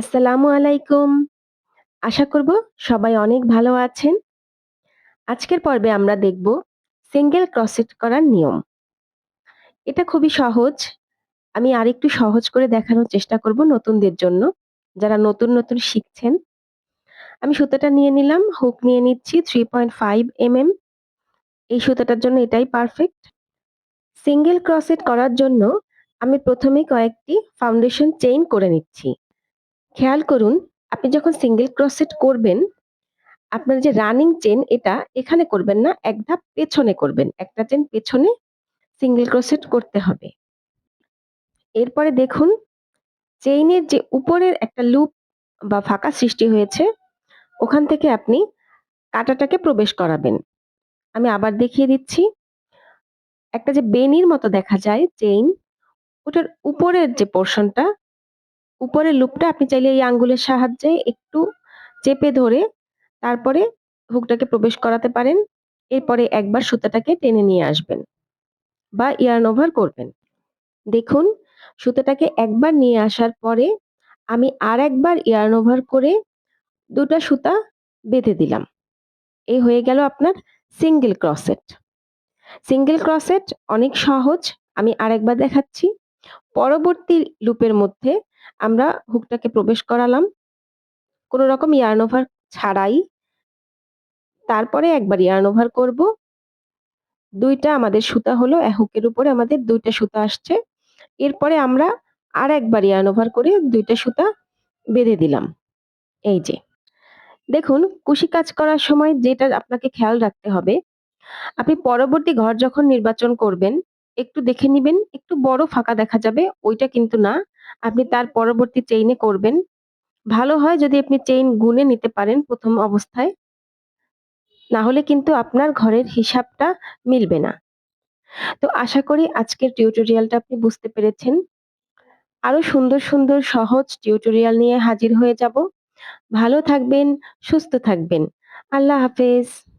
আসসালামু আলাইকুম। আশা করব সবাই অনেক ভালো আছেন। আজকের পর্বে আমরা দেখব সিঙ্গেল ক্রসেট করার নিয়ম। এটা খুবই সহজ। আমি আরেকটু সহজ করে দেখানোর চেষ্টা করব নতুনদের জন্য, যারা নতুন, নতুন শিখছেন। আমি সুতোটা নিয়ে নিলাম, হুক নিয়ে নিচ্ছি 3.5 এমএম। এই সুতোটার জন্য এটাই পারফেক্ট। সিঙ্গেল ক্রসেট করার জন্য আমি প্রথমে কয়েকটি ফাউন্ডেশন চেইন করে নিচ্ছি। খেয়াল করুন, আপনি যখন সিঙ্গেল ক্রসেট করবেন, আপনার যে রানিং চেন এটা এখানে করবেন না, এক ধাপ পেছনে করবেন। একটা চেন পেছনে সিঙ্গেল ক্রসেট করতে হবে। এরপরে দেখুন, চেইনের যে উপরের একটা লুপ বা ফাঁকা সৃষ্টি হয়েছে, ওখান থেকে আপনি কাঁটাটাকে প্রবেশ করাবেন। আমি আবার দেখিয়ে দিচ্ছি। একটা যে বেনির মতো দেখা যায় চেইন, ওটার উপরের যে পোরশনটা উপরের লুপটা আপনি চাইলে এই আঙ্গুলের সাহায্যে একটু চেপে ধরে তারপরে হুকটাকে প্রবেশ করাতে পারেন। এরপরে একবার সুতাটাকে টেনে নিয়ে আসবেন বা ইয়ার্ন ওভার করবেন। দেখুন, সুতাটাকে একবার নিয়ে আসার পরে আমি আরেকবার ইয়ার্ন ওভার করে ২ টা সুতা বেঁধে দিলাম। এই হয়ে গেল আপনার সিঙ্গেল ক্রসেট। সিঙ্গেল ক্রসেট অনেক সহজ। আমি আরেকবার দেখাচ্ছি। পরবর্তী লুপের মধ্যে আমরা হুকটাকে প্রবেশ করালাম। কোনো রকম ইয়ার্ন ওভার ছাড়াই। তারপরে একবার ইয়ার্ন ওভার করব। ২ টা আমাদের সুতা হলো, হুকের উপরে আমাদের দুইটা সুতা আসছে। এরপরে আমরা আর একবার ইয়ার্ন ওভার করে দুইটা সুতা বেঁধে দিলাম। এই যে। দেখুন কুশি কাজ করার সময় যেটা আপনাকে খেয়াল রাখতে হবে, আপনি পরবর্তী ঘর যখন নির্বাচন করবেন, একটু দেখে নিবেন, একটু বড় ফাঁকা দেখা যাবে, ওইটা কিন্তু না। আপনি তার পরবর্তী চেইনে করবেন। ভালো হয় যদি আপনি চেইন গুনে নিতে পারেন প্রথম অবস্থায়। না হলে কিন্তু আপনার ঘরের হিসাবটা মিলবে না। তো আশা করি আজকের টিউটোরিয়ালটা আপনি বুঝতে পেরেছেন। আরও সুন্দর, সুন্দর সহজ টিউটোরিয়াল নিয়ে হাজির হয়ে যাব। ভালো থাকবেন, সুস্থ থাকবেন। আল্লাহ হাফেজ।